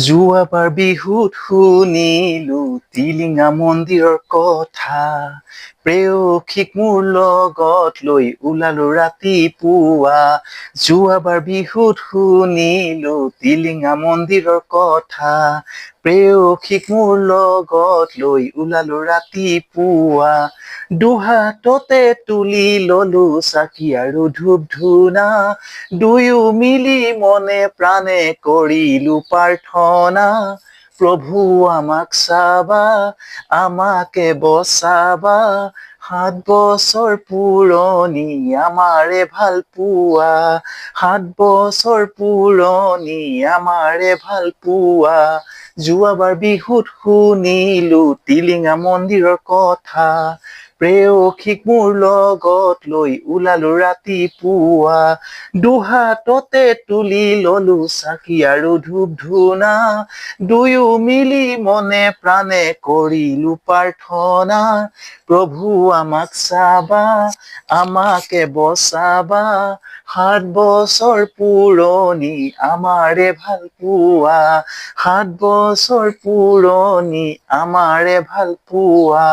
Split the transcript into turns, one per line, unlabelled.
যোৱাবাৰ বিহুত শুনিলো টিলিঙা মন্দিৰৰ কথা। প্ৰেয়সীক মোৰ লগত লৈ ওলালো ৰাতিপুৱা। যোৱাবাৰ বিহুত শুনিলো টিলিঙা মন্দিৰৰ কথা। প্ৰেয়সীক মোৰ লগত লৈ ওলালো ৰাতিপুৱা। দুহাততে তুলি ললো চাকি আৰু ধূপ ধূনা দুয়ো মিলি মনে প্ৰাণে কৰিলো প্ৰাৰ্থনা। প্ৰভু আমাক চাবা আমাকে বচাবা। সাত বছৰ পুৰণি আমাৰে ভাল পোৱা। সাত বছৰ পুৰণি আমাৰে ভাল পোৱা। যোৱাবাৰ বিহুত শুনিলো টিলিঙা মন্দিৰৰ কথা। প্ৰেয়সীক মোৰ লগত লৈ ওলালো ৰাতিপুৱা। দুহাততে তুলি ললো চাকি আৰু ধূপ ধূনা দুয়ো মিলি মনে প্ৰাণে কৰিলো প্ৰাৰ্থনা। প্ৰভু আমাক চাবা আমাকে বচাবা। সাত বছৰ পুৰণি আমাৰে ভাল পোৱা। সাত বছৰ পুৰণি আমাৰে ভাল পোৱা।